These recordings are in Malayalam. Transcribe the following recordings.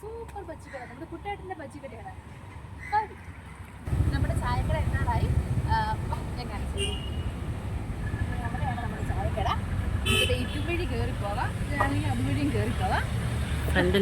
സൂപ്പർ ബജിക്കട നമ്മുടെ കുട്ടേട്ടന്റെ ബജിക്കടയാണ് വരൂ. നമ്മുടെ ചായക്കട എന്നാറായി ഞാൻ കാണിച്ചു. അവിടെയാണ് നമ്മുടെ ചായക്കട. നമുക്ക് ഇതുവഴി കയറി പോവാം ഇതാണെങ്കിൽ അതുവഴിയും കയറി പോവാം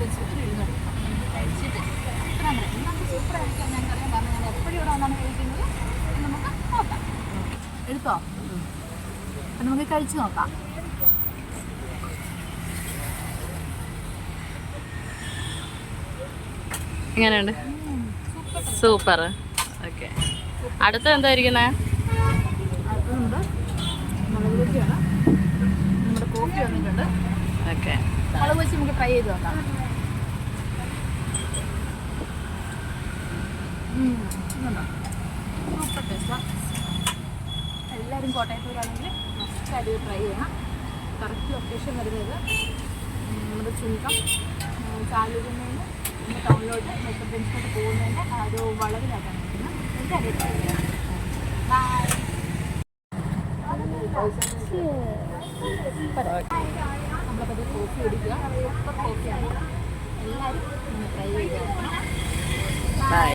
ഒരു കഴിച്ചിട്ട് നമുക്ക് സൂപ്പർ ആയിരിക്കും ഞാൻ എപ്പോഴും ഇവിടെ വന്നാണ് കഴിക്കുന്നത് നമുക്ക് നോക്കാം എടുത്തോ അപ്പം നമുക്ക് കഴിച്ച് നോക്കാം എങ്ങനെയുണ്ട് സൂപ്പർ ഓക്കെ. അടുത്ത എന്തായിരിക്കുന്നേ ഓക്കെ മുളക് ബജി നമുക്ക് ട്രൈ ചെയ്ത് നോക്കാം. സൂപ്പർ ടേസ്റ്റാണ് എല്ലാവരും കോട്ടയത്തൂരാണെങ്കിൽ മസ്റ്റായിട്ട് ട്രൈ ചെയ്യണം. കറക്റ്റ് ലൊക്കേഷൻ വരുന്നത് നമ്മുടെ ചുരുക്കം ചാലൂരിൽ നിന്ന് ടൗണിലോട്ട് ബെഞ്ചിലോട്ട് പോകുന്നതിന്റെ ആ ഒരു വളവിലായിട്ടാണ് നിൽക്കുന്നത് എല്ലാവരും ട്രൈ ചെയ്യണം നമ്മളപ്പോൾ കോഫി കുടിക്കുക സൂപ്പർ